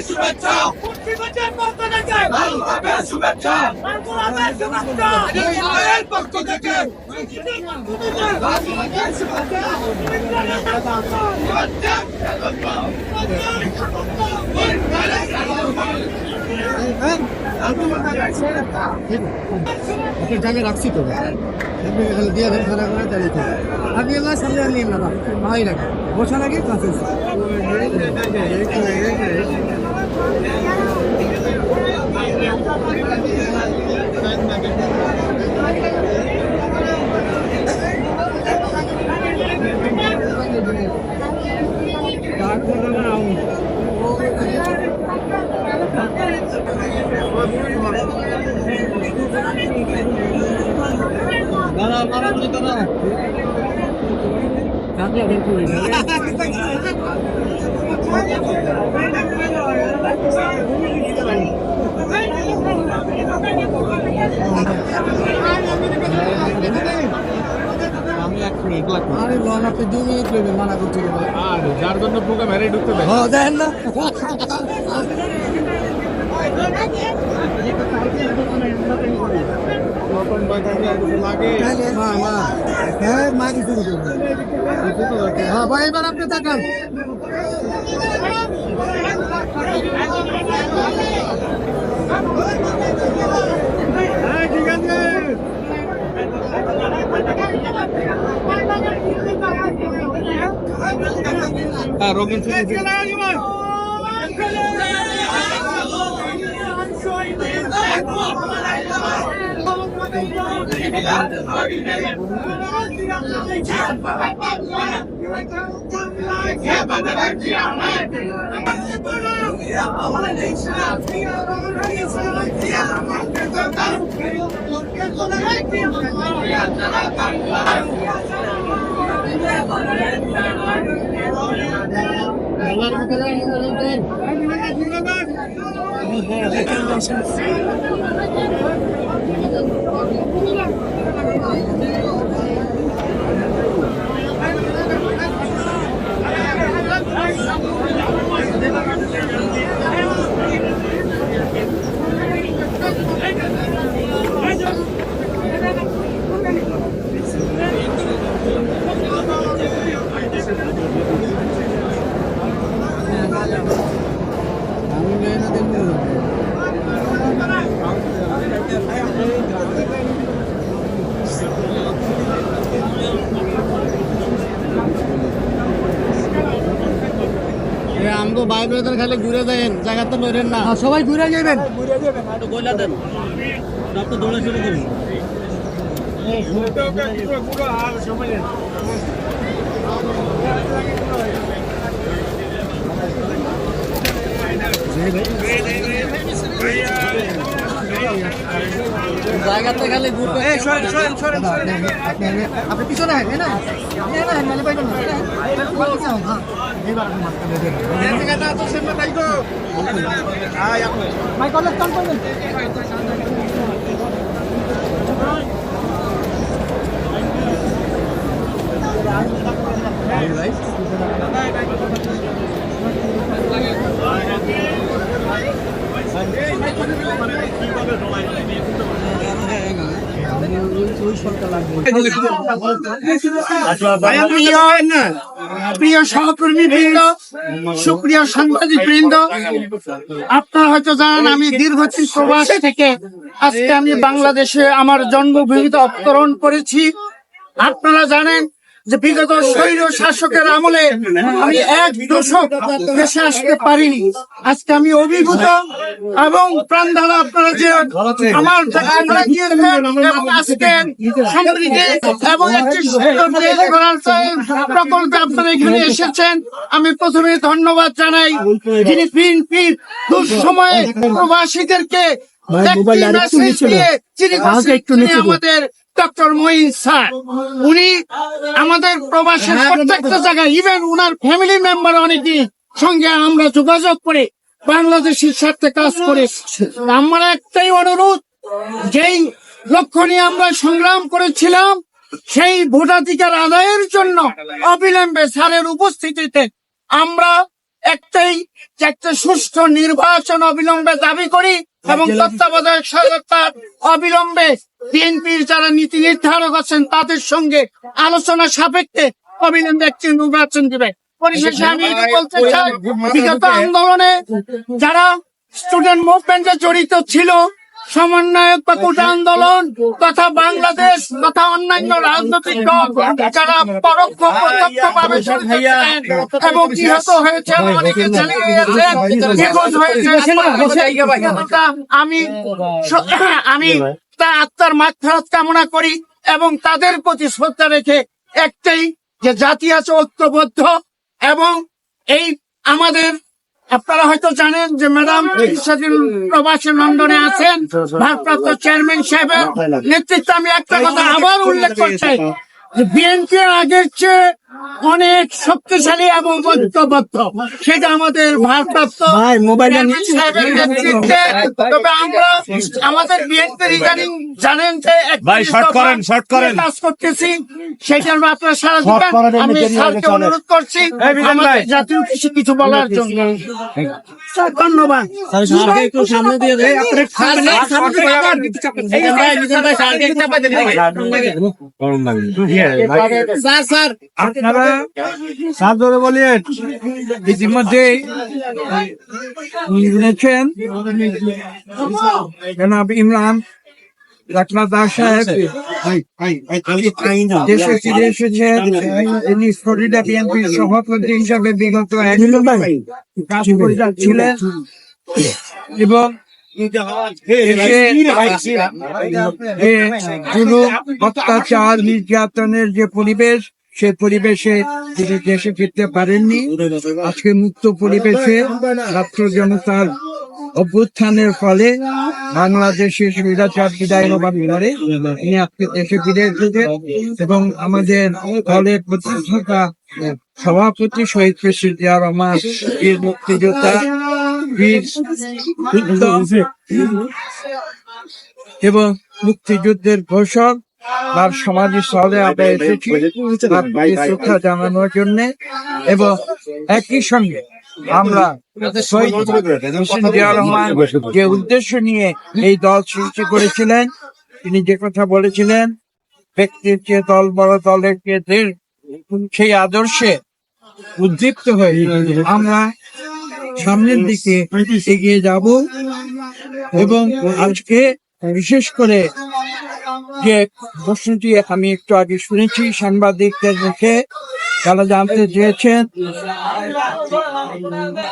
শুভেচ্ছা আপনি জায়গায় রাখছি তো দিয়ে দেন খানা করে দাঁড়িয়ে থাকেন আপনি এগুলো সামনে নিন না ভাই রাখেন বসার আগে কাছে দাঁড়া মারামারি দাঁড়া কাকে দেখুন আরে লন আপনি দু মিনিট নেবেন মানা করতে আর যার জন্য পোকা মেরে ঢুকতে দেয়। হ্যাঁ দেখেন না। হ্যাঁ হ্যাঁ ভাই এবার আপনি তাকান। হ্যাঁ ঠিক আছে হ্যাঁ রঙিন ছবি আমি আমগো ভাই ব্রাদার খালি ঘুরে দেন জায়গা তো নইরেন না সবাই ঘুরে যাবেন ঘুরে আর সময় নেই। জায়গাতে খালি ঘুরবে এই সরেন সরেন সরেন আপনি আপনি পিছনে হেন না আপনি না হেন বাইরে না এবার আপনি। মাঝখানে দেন মাই কলেজ কাম করবেন প্রিয় সহকর্মী বৃন্দ, সুপ্রিয় সাংবাদিক বৃন্দ, আপনারা হয়তো জানেন আমি দীর্ঘদিন প্রবাস থেকে আজকে আমি বাংলাদেশে আমার জন্মভূমিতে অবতরণ করেছি। আপনারা জানেন যে বিগত স্বৈর শাসকের আমলে আমি এক দশক দেশে আসতে পারিনি। আজকে আমি অভিভূত এবং প্রাণ দ্বারা আপনারা যে আমার আজকে এবং একটি প্রকল্পে আপনারা এখানে এসেছেন। আমি প্রথমে ধন্যবাদ জানাই যিনি বিএনপির দুঃসময়ে প্রবাসীদেরকে একটি দিয়ে যিনি আমাদের ডক্টর মঈন স্যার। উনি আমাদের প্রবাসের প্রত্যেকটা জায়গায় ইভেন উনার ফ্যামিলি মেম্বার অনেকেই সঙ্গে আমরা যোগাযোগ করে বাংলাদেশের স্বার্থে কাজ করে আমার একটাই অনুরোধ যেই লক্ষ্য নিয়ে আমরা সংগ্রাম করেছিলাম সেই ভোটাধিকার আদায়ের জন্য অবিলম্বে স্যারের উপস্থিতিতে আমরা একটাই একটা সুষ্ঠু নির্বাচন অবিলম্বে দাবি করি এবং তত্ত্বাবধায়ক সরকার অবিলম্বে বিএনপির যারা নীতি নির্ধারক আছেন তাদের সঙ্গে আলোচনা সাপেক্ষে অবিলম্বে একটি নির্বাচন দিবে। পরিশেষে আমি বলতে চাই, বিগত আন্দোলনে যারা স্টুডেন্ট মুভমেন্টে জড়িত ছিল সমন্বয়ক বা কোটা আন্দোলন তথা বাংলাদেশ তথা অন্যান্য রাজনৈতিক দল যারা পরোক্ষ প্রত্যক্ষ ভাবে এবং নিহত হয়েছে অনেকে চলে গেছে নিখোঁজ হয়েছে আমি আমি তা আত্মার মাগফিরাত কামনা করি এবং তাদের প্রতি শ্রদ্ধা রেখে একটাই যে জাতি আছে ঐক্যবদ্ধ এবং এই আমাদের আপনারা হয়তো জানেন যে ম্যাডাম কিছুদিন প্রবাসী লন্ডনে আছেন। ভারপ্রাপ্ত চেয়ারম্যান সাহেবের নেতৃত্বে আমি একটা কথা আবার উল্লেখ করছি যে বিএনপি আগের চেয়ে অনেক শক্তিশালী এবং ঐক্যবদ্ধ। সেটা আমাদের ভারপ্রাপ্ত তবে আমরা আমাদের বিএনপি ইদানিং জানেন যে ভাই, short করেন, short করেন। কাজ করতেছি। সেই জন্য আপনারা সারা দিবেন আমি স্যারকে অনুরোধ করছি আমাদের জাতীয় কিছু কিছু বলার জন্য। স্যার, ধন্যবাদ। Sir sir. আপনারা সাদরে বলিয়েন ইতিমধ্যে শুনেছেন। জনাব ইমরান রাকনা দাস সাহেব। দেশে ফিরে এসেছেন তিনি ফ্লোরিডা বিএনপির সভাপতি হিসাবে বিগত এক কাজ করে যাচ্ছিলেন এবং অত্যাচার নির্যাতনের যে পরিবেশ সে পরিবেশে তিনি দেশে ফিরতে পারেননি। আজকে মুক্ত পরিবেশে ছাত্র জনতার অভ্যুত্থানের ফলে বাংলাদেশের স্বৈরাচার বিদায় তিনি আজকে দেশে ফিরে এসেছেন এবং আমাদের দলের প্রতি থাকা সভাপতি শহীদ প্রেসিডেন্ট জিয়া রহমান, বীর মুক্তিযোদ্ধা, বীর এবং মুক্তিযুদ্ধের ঘোষক তার সমাধি স্থলে আমরা এসেছি শ্রদ্ধা জানানোর জন্য এবং একই সঙ্গে আমরা যে উদ্দেশ্য নিয়ে এই দল সৃষ্টি করেছিলেন, তিনি যে কথা বলেছিলেন, ব্যক্তির চেয়ে দল বড়, দলের চেয়ে সেই আদর্শে উদ্দীপ্ত হয়ে আমরা সামনের দিকে এগিয়ে যাব এবং আজকে বিশেষ করে যে প্রশ্নটি আমি একটু আগে শুনেছি, সাংবাদিকদের মুখে। তারা জানতে চেয়েছেন,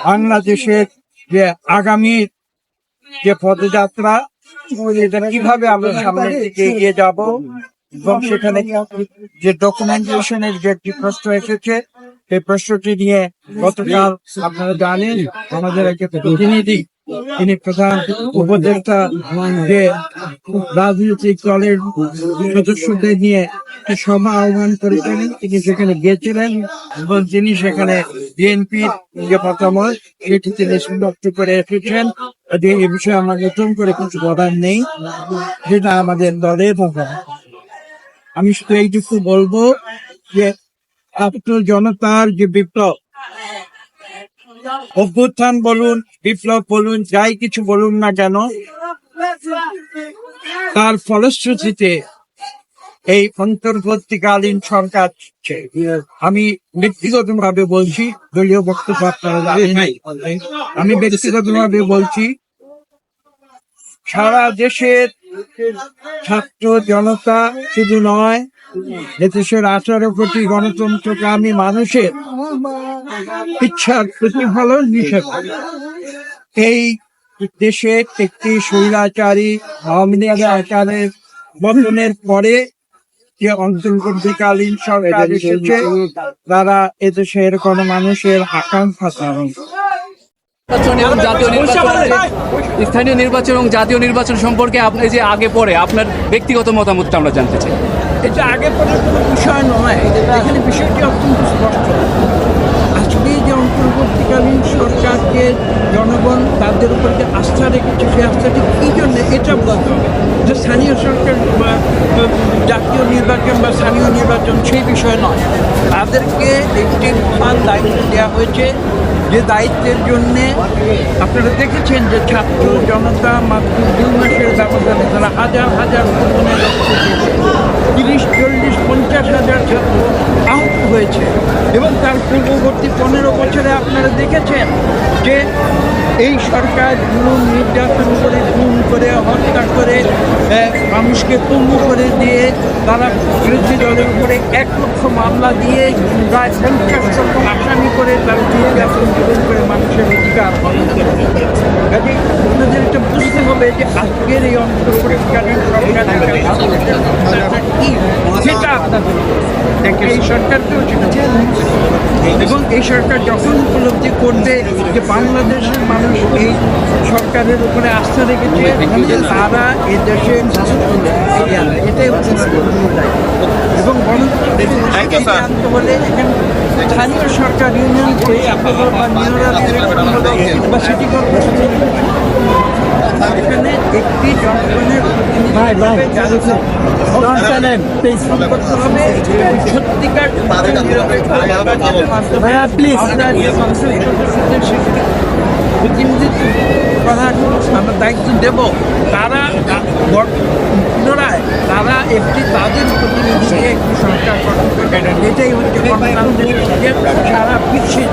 বাংলাদেশের যে আগামী যে পদযাত্রা কীভাবে আমরা সামনের দিকে এগিয়ে যাব, এবং সেখানে যে ডকুমেন্টেশনের যে একটি প্রশ্ন এসেছে, সেই প্রশ্নটি নিয়ে গতকাল আপনারা জানেন, আমাদের একটা প্রতিনিধি তিনি প্রধান উপদেষ্টা যে রাজনৈতিক দলের সদস্যদের নিয়ে সভা আহ্বান করেছিলেন তিনি সেখানে গিয়েছিলেন এবং তিনি সেখানে বিএনপির যে মতামত, সেটি তিনি সুন্দর করে এসেছেন যে এ বিষয়ে আমার নতুন করে কিছু বলার নেই, সেটা আমাদের দলের আমি শুধু এইটুকু বলব যে ছাত্র জনতার যে বিপ্লব অভ্যুত্থান বলুন, বিপ্লব বলুন, যাই কিছু বলুন না কেন, তার ফলশ্রুতিতে এই অন্তর্বর্তীকালীন সরকার আমি ব্যক্তিগত ভাবে বলছি, দলীয় বক্তব্য আমি ব্যক্তিগত ভাবে বলছি, সারা দেশের ছাত্র জনতা শুধু নয় এদেশের আঠারো কোটি গণতন্ত্রকামী মানুষের ইচ্ছার প্রতিফলন হিসেবে এই দেশে একটি স্বৈরাচারী আওয়ামী লীগের আকারের বদনের পরে যে অন্তর্বর্তীকালীন সরকার এসেছে তারা এদেশের কোন মানুষের আকাঙ্ক্ষা ধারণ নির্বাচন এবং জাতীয় নির্বাচন স্থানীয় নির্বাচন এবং জাতীয় নির্বাচন সম্পর্কে আপনি যে আগে পরে আপনার ব্যক্তিগত মতামতটা আমরা জানতে চাই। এটা আগে পরে কোনো বিষয় নয়। এখানে বিষয়টি অত্যন্ত স্পষ্ট। আজকে যে অন্তর্বর্তীকালীন সরকারকে জনগণ তাদের উপর যে আস্থা রেখেছে, সেই আস্থাটি কী জন্য এটা বলতে হবে যে স্থানীয় সরকার বা জাতীয় নির্বাচন বা স্থানীয় নির্বাচন, সেই বিষয় নয়। তাদেরকে একটি মহান দায়িত্ব দেওয়া হয়েছে। যে দায়িত্বের জন্যে আপনারা দেখেছেন যে ছাত্র জনতা মাত্র দুই মাসের ব্যবধানে তারা হাজার হাজার দিয়েছে তিরিশ, চল্লিশ, পঞ্চাশ হাজার ছাত্র আহত হয়েছে। এবং তার পূর্ববর্তী পনেরো বছরে আপনারা দেখেছেন যে এই সরকার জুলুম নির্যাতন করে খুন করে হত্যা করে মানুষকে পঙ্গু করে দিয়ে তারা বিরোধী দলের উপরে এক লক্ষ মামলা দিয়ে প্রায় পঞ্চাশ লক্ষ আসামি করে তার নির্যাতন জুলুম করে মানুষের অধিকার কাজে আপনাদের এটা বুঝতে হবে যে আজকের এই অন্তর্বর্তীকালীন সরকার কি সেটা আপনাদের এই সরকারকেও সেটা এবং এই সরকার যখন উপলব্ধি করবে যে বাংলাদেশের মানুষ এই সরকারের উপরে আস্থা রেখেছে তারা এই দেশে এটাই হচ্ছে এবং গণতন্ত্র হলে এখানে স্থানীয় সরকার ইউনিয়ন বা সিটি কর্পোরেশন এখানে একটি জনগণের সত্যিকার ভাইয়া প্লিজ প্রতিনিধিত্ব করার আমরা দায়িত্ব দেব। তারা পুনরায় তারা একটি তাদের প্রতিনিধিকে একটি সরকার গঠন করবে। এটাই হচ্ছে তারা সারা বিশ্বে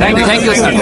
থ্যাংক ইউ স্যার